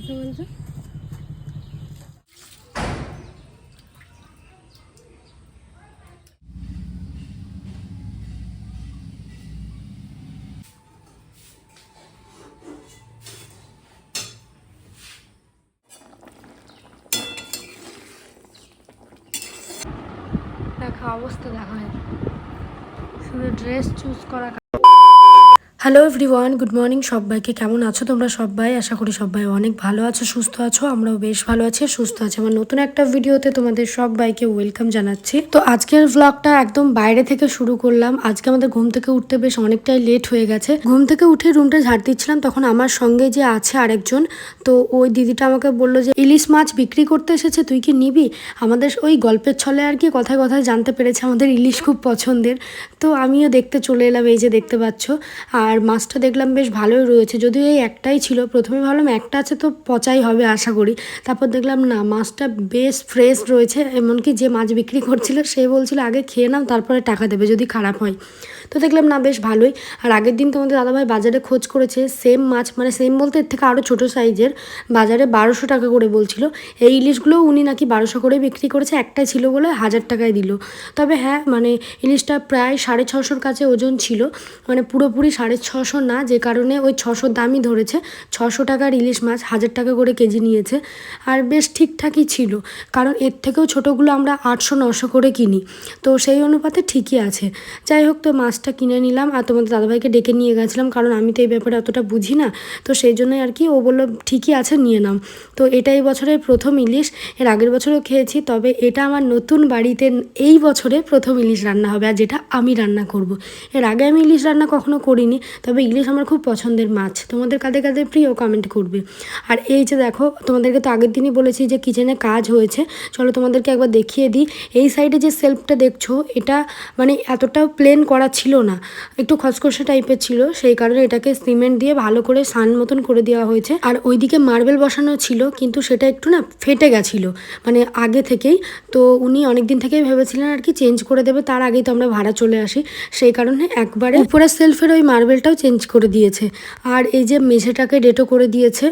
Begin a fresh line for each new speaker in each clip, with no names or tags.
কথা বলছো? দেখা অবস্থা দেখা। হয় শুধু ড্রেস চুজ করা হ্যালো এভরিওয়ান গুড মর্নিং সবাইকে। কেমন আছো তোমরা সবাই? আশা করি সবাই অনেক ভালো আছো, সুস্থ আছো। আমরাও বেশ ভালো আছি, সুস্থ আছি। আমার নতুন একটা ভিডিওতে তোমাদের সবাইকে ওয়েলকাম জানাচ্ছি। তো আজকের ব্লগটা একদম বাইরে থেকে শুরু করলাম। আজকে আমাদের ঘুম থেকে উঠতে বেশ অনেকটাই লেট হয়ে গেছে। ঘুম থেকে উঠে রুমটা ঝাড় দিচ্ছিলাম। তখন আমার সঙ্গে যে আছে আরেকজন, তো ওই দিদিটা আমাকে বলল যে, ইলিশ মাছ বিক্রি করতে এসেছে, তুই কি নিবি? আমাদের ওই গল্পের ছলে আর কি কথায় কথায় জানতে পেরেছে, আমাদের ইলিশ খুব পছন্দের। তো আমিও দেখতে চলে এলাম, এই যে দেখতে পাচ্ছ। আর মাছটা দেখলাম বেশ ভালোই রয়েছে। যদিও এই একটাই ছিল, প্রথমে ভাবলাম একটা আছে তো পচাই হবে আশা করি। তারপর দেখলাম না, মাছটা বেশ ফ্রেশ রয়েছে, এমনকি যে মাছ বিক্রি করছিল সে বলছিল, আগে খেয়ে নাও, তারপরে টাকা দেবে, যদি খারাপ হয়। তো দেখলাম, না, বেশ ভালোই। আর আগের দিন তোমাদের দাদাভাই বাজারে খোঁজ করেছে সেম মাছ মানে সেম বলতে এর থেকে আরও ছোটো সাইজের বাজারে বারোশো টাকা করে বলছিল। এই ইলিশগুলোও উনি নাকি বারোশো করে বিক্রি করেছে, একটাই ছিল বলে হাজার টাকায় দিল। তবে হ্যাঁ মানে ইলিশটা প্রায় সাড়ে ছশোর কাছে ওজন ছিল। মানে পুরোপুরি সাড়ে ছশো না, যে কারণে ওই ছশো দামই ধরেছে। ছশো টাকার ইলিশ মাছ হাজার টাকা করে কেজি নিয়েছে। আর বেশ ঠিকঠাকই ছিল, কারণ এর থেকেও ছোটোগুলো আমরা আটশো, নশো করে কিনি। তো সেই অনুপাতে ঠিকই আছে। যাই হোক, তো মাছটা কিনে নিলাম আর তোমাদের দাদাভাইকে ডেকে নিয়ে গেছিলাম, কারণ আমি তো এই ব্যাপারে অতটা বুঝি না। তো সেই জন্যই আর কি ও বলল, ঠিকই আছে, নিয়ে নাও। তো এটা এই বছরের প্রথম ইলিশ, এর আগের বছরও খেয়েছি, তবে এটা আমার নতুন বাড়িতে এই বছরে প্রথম ইলিশ রান্না হবে আর যেটা আমি রান্না করব। এর আগে আমি ইলিশ রান্না কখনো করিনি, তবে ইলিশ আমার খুব পছন্দের মাছ। তোমাদের কাদের কাদের প্রিয় কমেন্ট করবে। আর এই যে দেখো, তোমাদেরকে তো আগের দিনই বলেছি যে কিচেনে কাজ হয়েছে, চলো তোমাদেরকে একবার দেখিয়ে দিই। এই সাইডে যে সেলফটা দেখছ, এটা মানে এতটাও প্লেন করা ছিল না। একটু খসখসে টাইপের ছিল, সেই কারণে এটাকে সিমেন্ট দিয়ে ভালো করে সান মতন করে দেওয়া হয়েছে। আর ওইদিকে মার্বেল বসানো ছিল, কিন্তু সেটা একটু না ফেটে গেছিল মানে আগে থেকেই। তো উনি অনেক দিন থেকেই ভেবেছিলেন আর কি চেঞ্জ করে দেবে, তার আগেই তো আমরা ভাড়া চলে আসি। সেই কারণে একবারে উপরের সেলফের ওই মার্বেলটাও চেঞ্জ করে দিয়েছে। আর এই যে মেঝেটাকে ডেটো করে দিয়েছে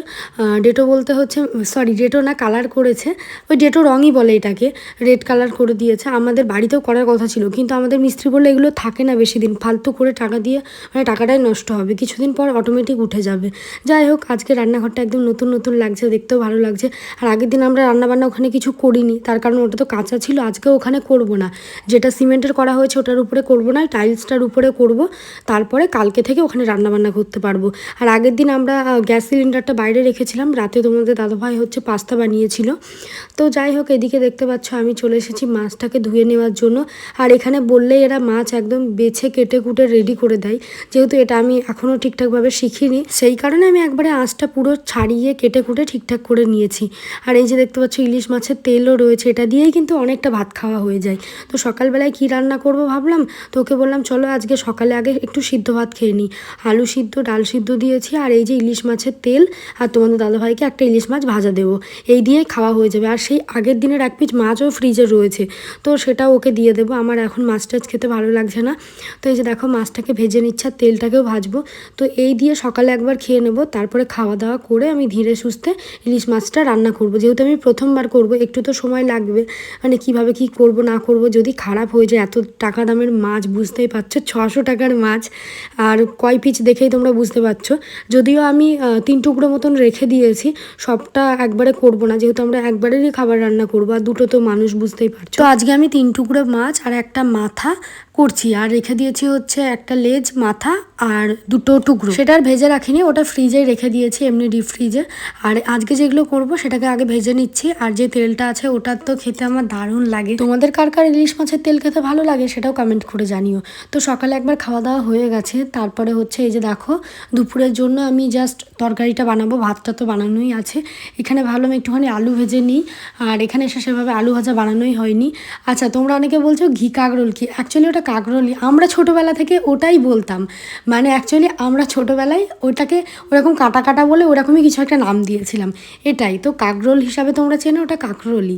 ডেটো বলতে হচ্ছে সরি ডেটো না কালার করেছে, ওই ডেটো রঙই বলে এটাকে রেড কালার করে দিয়েছে। আমাদের বাড়িতেও করার কথা ছিল, কিন্তু আমাদের মিস্ত্রি বলে এগুলো থাকে না বেশি ফালতু করে টাকা দিয়ে মানে টাকাটাই নষ্ট হবে। কিছুদিন পর অটোমেটিক উঠে যাবে। যাই হোক, আজকে রান্নাঘরটা একদম নতুন নতুন লাগছে, দেখতেও ভালো লাগছে। আর আগের দিন আমরা রান্নাবান্না ওখানে কিছু করিনি। তার কারণ ওটা তো কাঁচা ছিল, আজকে ওখানে করব না। যেটা সিমেন্টের করা হয়েছে ওটার উপরে করব না, টাইলসটার উপরে করব। তারপরে কালকে থেকে ওখানে রান্নাবান্না করতে পারব। আর আগের দিন আমরা গ্যাস সিলিন্ডারটা বাইরে রেখেছিলাম। রাতে তোমাদের দাদাভাই হচ্ছে পাস্তা বানিয়েছিল। তো যাই হোক, এদিকে দেখতে পাচ্ছ, আমি চলে এসেছি মাছটাকে ধুয়ে নেওয়ার জন্য। আর এখানে বললেই এরা মাছ একদম বেছে কেটে কুটে রেডি করে দেয়। যেহেতু এটা আমি এখনও ঠিকঠাকভাবে শিখিনি, সেই কারণে আমি একবারে আঁচটা পুরো ছাড়িয়ে কেটে কুটে ঠিকঠাক করে নিয়েছি। আর এই যে দেখতে পাচ্ছ ইলিশ মাছের তেলও রয়েছে, এটা দিয়েই কিন্তু অনেকটা ভাত খাওয়া হয়ে যায়। তো সকালবেলায় কি রান্না করব ভাবলাম তো ওকে বললাম চলো আজকে সকালে আগে একটু সিদ্ধ ভাত খেয়ে নিই। আলু সিদ্ধ, ডাল সিদ্ধ দিয়েছি, আর এই যে ইলিশ মাছের তেল, আর তোমাদের দাদাভাইকে একটা ইলিশ মাছ ভাজা দেবো। এই দিয়ে খাওয়া হয়ে যাবে। আর সেই আগের দিনের এক পিস মাছও ফ্রিজে রয়েছে, তো সেটা ওকে দিয়ে দেবো। আমার এখন মাছ টাছ খেতে ভালো লাগছে না। তো এই যে দেখো মাছটাকে ভেজে নিচ্ছে আর তেলটাকেও ভাজবো। তো এই দিয়ে সকালে একবার খেয়ে নেব, তারপরে খাওয়া দাওয়া করে আমি ধীরে সুস্থে ইলিশ মাছটা রান্না করব। যেহেতু আমি প্রথমবার করব, একটু তো সময় লাগবে। মানে কীভাবে কি করব, না করব, যদি খারাপ হয়ে যায়, এত টাকা দামের মাছ বুঝতেই পারছ, ছশো টাকার মাছ। আর কয় পিচ দেখেই তোমরা বুঝতে পারছ। যদিও আমি তিন টুকরো মতন রেখে দিয়েছি, সবটা একবারে করব না। যেহেতু আমরা একবারেরই খাবার রান্না করব, আর দুটো তো মানুষ বুঝতেই পারছ। তো আজকে আমি তিন টুকরো মাছ আর একটা মাথা করছি, আর রেখে দিয়েছি হচ্ছে একটা লেজ, মাথা আর দুটো টুকরো। সেটা ভেজে রাখিনি, ওটা ফ্রিজে রেখে দিয়েছি এমনি ডিপ ফ্রিজে আর আজকে যেগুলো করব সেটাকে আগে ভেজে নিচ্ছি, আর যে তেলটা আছে ওটার তো খেতে আমার দারুণ লাগে। তোমাদের কার কার ইলিশ মাছের তেল খেতে ভালো লাগে সেটাও কমেন্ট করে জানিও। তো সকালে একবার খাওয়া দাওয়া হয়ে গেছে, তারপরে হচ্ছে এই যে দেখো, দুপুরের জন্য আমি জাস্ট তরকারিটা বানাবো, ভাতটা তো বানানোই আছে। এখানে ভাবলাম একটুখানি আলু ভেজে নিই, আর এখানে এসে সেভাবে আলু ভাজা বানানোই হয়নি। আচ্ছা তোমরা অনেকে বলছো ঘি কাকরোল কি? অ্যাকচুয়ালি ওটা কাকরোলই, আমরা ছোটোবেলা থেকে ওটাই বলতাম। মানে অ্যাকচুয়ালি আমরা ছোটোবেলায় ওটাকে ওরকম কাটা কাটা বলে ওরকমই কিছু একটা নাম দিয়েছিলাম। এটাই। তো কাকরোল হিসাবে তোমরা চেনো? ওটা কাকরোলই।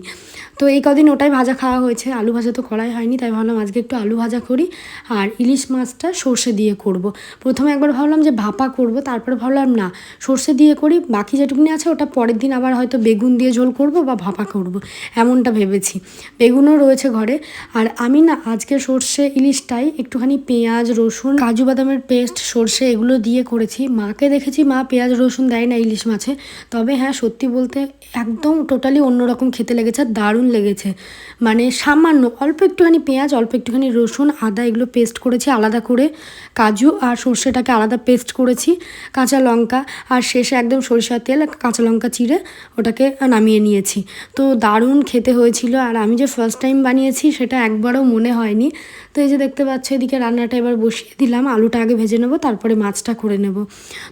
তো এই কদিন ওটাই ভাজা খাওয়া হয়েছে। আলু ভাজা তো করাই হয়নি, তাই ভাবলাম আজকে একটু আলু ভাজা করি আর ইলিশ মাছটা সর্ষে দিয়ে করব। প্রথমে একবার ভাবলাম যে ভাপা করব, তারপরে ভাবলাম না, সর্ষে দিয়ে করি, বাকি যেটুকুনি আছে ওটা পরের দিন আবার হয়তো বেগুন দিয়ে ঝোল করব বা ভাপা করব, এমনটা ভেবেছি। বেগুনও রয়েছে ঘরে। আর আমি না আজকে সর্ষে ইলিশটাই একটুখানি পেঁয়াজ, রসুন, কাজু বাদামের পেস্ট, সর্ষে, এগুলো দিয়ে করেছি। মাকে দেখেছি, মা পেঁয়াজ, রসুন দেয় না ইলিশ মাছে। তবে হ্যাঁ সত্যি বলতে একদম টোটালি অন্যরকম খেতে লেগেছে, দারুণ লেগেছে। মানে সামান্য, অল্প একটুখানি পেঁয়াজ, অল্প একটুখানি রসুন, আদা, এগুলো পেস্ট করেছি আলাদা করে। কাজু আর সর্ষেটাকে আলাদা পেস্ট করেছি, কাঁচা লঙ্কা। আর শেষে একদম সরিষার তেল কাঁচা লঙ্কা চিড়ে ওটাকে নামিয়ে নিয়েছি। তো দারুণ খেতে হয়েছিল। আর আমি যে ফার্স্ট টাইম বানিয়েছি, সেটা একবারও মনে হয়নি। তো এই যে দেখতে পাচ্ছ, এদিকে রান্নাটা এবার বসিয়ে দিলাম। আলুটা আগে ভেজে নেব, তারপরে মাছটা করে নেব।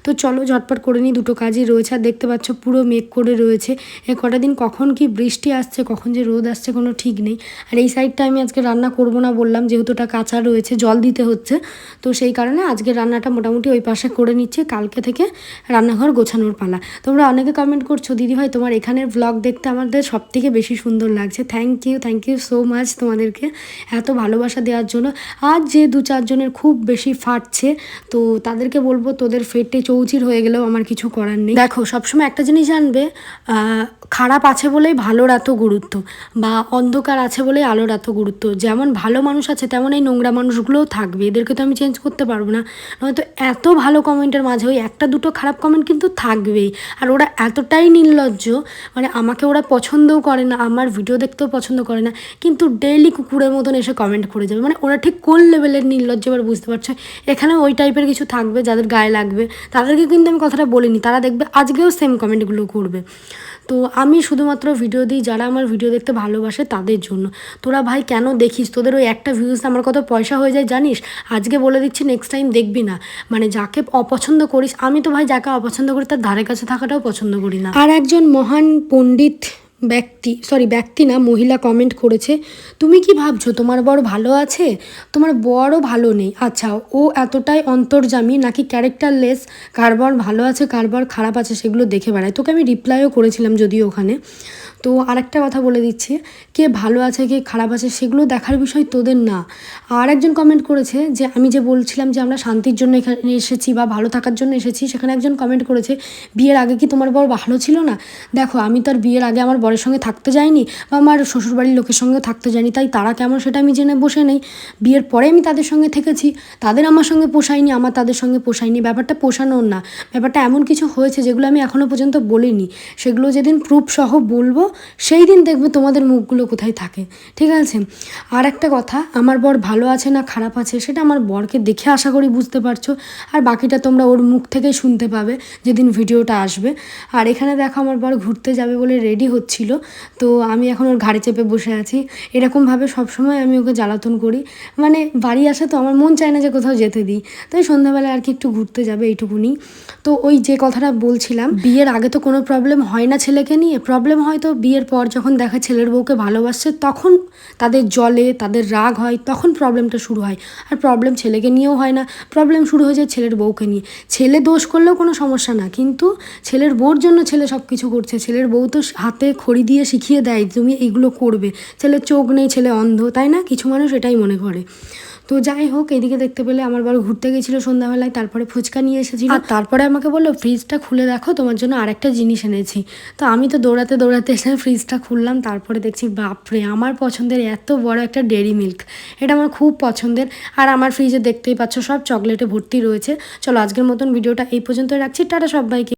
তো চলো ঝটপট করে নিই, দুটো কাজই রয়েছে। আর দেখতে পাচ্ছ পুরো মেঘ করে রয়েছে। এ কটা দিন কখন কি বৃষ্টি আসছে, কখন যে রোদ আসছে কোনো ঠিক নেই। আর এই সাইডটা আমি আজকে রান্না করব না বললাম, যেহেতু ওটা কাঁচা রয়েছে, জল দিতে হচ্ছে। তো সেই কারণে আজকে রান্নাটা মোটামুটি ওই পাশে করে নিচ্ছে, কালকে থেকে রান্নাঘর গোছানোর পালা। তোমরা অনেকে কমেন্ট করছ, দিদি ভাই, তোমার এখানের ব্লগ দেখতে আমাদের সব থেকে বেশি সুন্দর লাগছে। Thank you thank you so much তোমাদেরকে এত ভালোবাসা দেওয়ার জন্য। আজ যে দু চারজনের খুব বেশি ফাটছে। তো তাদেরকে বলব তোদের ফেটে চৌচির হয়ে গেলেও আমার কিছু করার নেই। দেখো, সবসময় একটা জিনিস জানবে খারাপ আছে বলেই ভালোর এত গুরুত্ব বা অন্ধকার আছে বলেই আলোর এত গুরুত্ব। যেমন ভালো মানুষ আছে, তেমন এই নোংরা মানুষগুলোও থাকবে। এদেরকে তো আমি চেঞ্জ করতে পারব না। নয়তো এত ভালো কমেন্টের মাঝে ওই একটা দুটো খারাপ কমেন্ট কিন্তু থাকবেই। আর ওরা এতটাই নির্লজ্জ মানে আমাকে ওরা পছন্দও করে না, আমার ভিডিও দেখতেও পছন্দ করে না, কিন্তু ডেইলি কুকুরের মতন এসে কমেন্ট করে যাবে। মানে ওরা ঠিক কোন লেভেলের নির্লজ্জ এবার বুঝতে পারছ। এখানে ওই টাইপের কিছু থাকবে যাদের গায়ে লাগবে। তাদেরকে কিন্তু আমি কথাটা বলিনি, তারা দেখবে আজকেও সেম কমেন্টগুলো করবে। তো আমি শুধুমাত্র ভিডিও দিই যারা আমার ভিডিও দেখতে ভালোবাসে তাদের জন্য। তোরা ভাই কেন দেখিস? তোদের ওই একটা ভিউজ আমার কত পয়সা হয়ে যায় জানিস? আজকে বলে দিচ্ছি নেক্সট টাইম দেখবি না। মানে যাকে অপছন্দ করিস, আমি তো ভাই যাকে অপছন্দ করি তার ধারে কাছে থাকাটাও পছন্দ করি না। আর একজন মহান পণ্ডিত ব্যক্তি সরি ব্যক্তি না, মহিলা কমেন্ট করেছে। তুমি কি ভাবছ, তোমার বড় ভালো আছে? তোমার বরও ভালো নেই। আচ্ছা ও এতটাই অন্তর্জামী, নাকি ক্যারেক্টারলেস কারবার ভালো আছে কারবার খারাপ আছে, সেগুলো দেখে বেড়ায়? তোকে আমি রিপ্লাইও করেছিলাম যদিও ওখানে। তো আরেকটা কথা বলে দিচ্ছি, কে ভালো আছে, কে খারাপ আছে, সেগুলো দেখার বিষয় তোদের না। আর একজন কমেন্ট করেছে যে, আমি যে বলছিলাম যে আমরা শান্তির জন্য এখানে এসেছি বা ভালো থাকার জন্য এসেছি, সেখানে একজন কমেন্ট করেছে, বিয়ের আগে কি তোমার বর ভালো ছিল না? দেখো, আমি তো আর বিয়ের আগে আমার বরের সঙ্গে থাকতে যাইনি বা আমার শ্বশুরবাড়ির লোকের সঙ্গে থাকতে যাইনি, তাই তারা কেমন সেটা আমি জেনে বসে নেই। বিয়ের পরে আমি তাদের সঙ্গে থেকেছি, তাদের আমার সঙ্গে পোষায়নি, আমার তাদের সঙ্গে পোষায়নি, ব্যাপারটা পোষানোর না। ব্যাপারটা এমন কিছু হয়েছে যেগুলো আমি এখনও পর্যন্ত বলিনি। সেগুলো যেদিন প্রুফ সহ বলব সেই দিন দেখবে তোমাদের মুখগুলো কোথায় থাকে। ঠিক আছে? আর একটা কথা, আমার বর ভালো আছে না খারাপ আছে সেটা আমার বরকে দেখে আশা করি বুঝতে পারছ। আর বাকিটা তোমরা ওর মুখ থেকেই শুনতে পাবে যেদিন ভিডিওটা আসবে। আর এখানে দেখো আমার বর ঘুরতে যাবে বলে রেডি হচ্ছিল। তো আমি এখন ওর ঘাড়ে চেপে বসে আছি। এরকমভাবে সবসময় আমি ওকে জ্বালাতন করি। মানে বাড়ি আসে তো আমার মন চায় না যে কোথাও যেতে দিই। তো এই সন্ধ্যাবেলায় আর কি একটু ঘুরতে যাবে এইটুকুনি। তো ওই যে কথাটা বলছিলাম, বিয়ের আগে তো কোনো প্রবলেম হয় না ছেলেকে নিয়ে। প্রবলেম হয় তো বিয়ের পর যখন দেখা ছেলের বউকে ভালোবাসছে, তখন তাদের জলে, তাদের রাগ হয়, তখন প্রবলেমটা শুরু হয়। আর প্রবলেম ছেলেকে নিয়েও হয় না। প্রবলেম শুরু হয়ে যায় ছেলের বউকে নিয়ে। ছেলে দোষ করলেও কোনো সমস্যা না, কিন্তু ছেলের বউর জন্য ছেলে সব কিছু করছে। ছেলের বউ তো হাতে খড়ি দিয়ে শিখিয়ে দেয়, তুমি এইগুলো করবে। ছেলের চোখ নেই, ছেলে অন্ধ, তাই না? কিছু মানুষ এটাই মনে করে। তো যাই হোক, এদিকে দেখতে পেলে আমার বড় ঘুরতে গেছিল সন্ধ্যাবেলায়, তারপরে ফুচকা নিয়ে এসেছিল। আর তারপরে আমাকে বলল ফ্রিজটা খুলে দেখো, তোমার জন্য আরেকটা জিনিস এনেছি। তো আমি তো দৌড়াতে দৌড়াতে এসে ফ্রিজটা খুললাম, তারপরে দেখছি, বাপরে, আমার পছন্দের এত বড় একটা ডেরি মিল্ক এটা আমার খুব পছন্দের। আর আমার ফ্রিজে দেখতেই পাচ্ছ, সব চকলেটে ভর্তি রয়েছে। চলো, আজকের মতন ভিডিওটা এই পর্যন্ত রাখছি। টাটা সবাইকে।